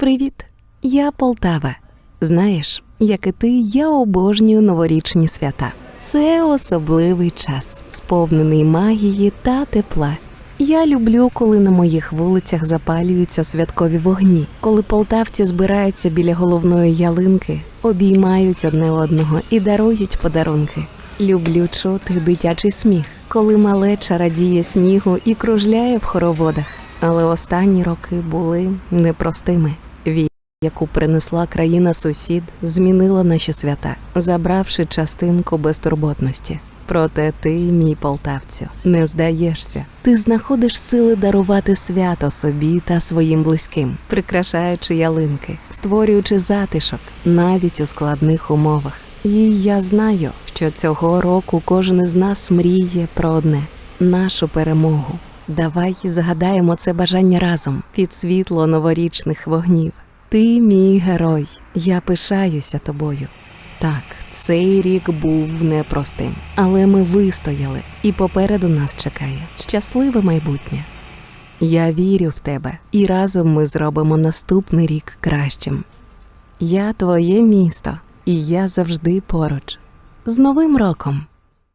Привіт, я Полтава. Знаєш, як і ти, я обожнюю новорічні свята. Це особливий час, сповнений магії та тепла. Я люблю, коли на моїх вулицях запалюються святкові вогні, коли полтавці збираються біля головної ялинки, обіймають одне одного і дарують подарунки. Люблю чути дитячий сміх, коли малеча радіє снігу і кружляє в хороводах. Але останні роки були непростими. Яку принесла країна сусід, змінила наші свята, забравши частинку безтурботності. Проте ти, мій полтавцю, не здаєшся. Ти знаходиш сили дарувати свято собі та своїм близьким, прикрашаючи ялинки, створюючи затишок навіть у складних умовах. І я знаю, що цього року кожен із нас мріє про одне нашу перемогу. Давай згадаємо це бажання разом під світло новорічних вогнів. Ти мій герой, я пишаюся тобою. Так, цей рік був непростим, але ми вистояли, і попереду нас чекає щасливе майбутнє. Я вірю в тебе, і разом ми зробимо наступний рік кращим. Я твоє місто, і я завжди поруч. З Новим роком!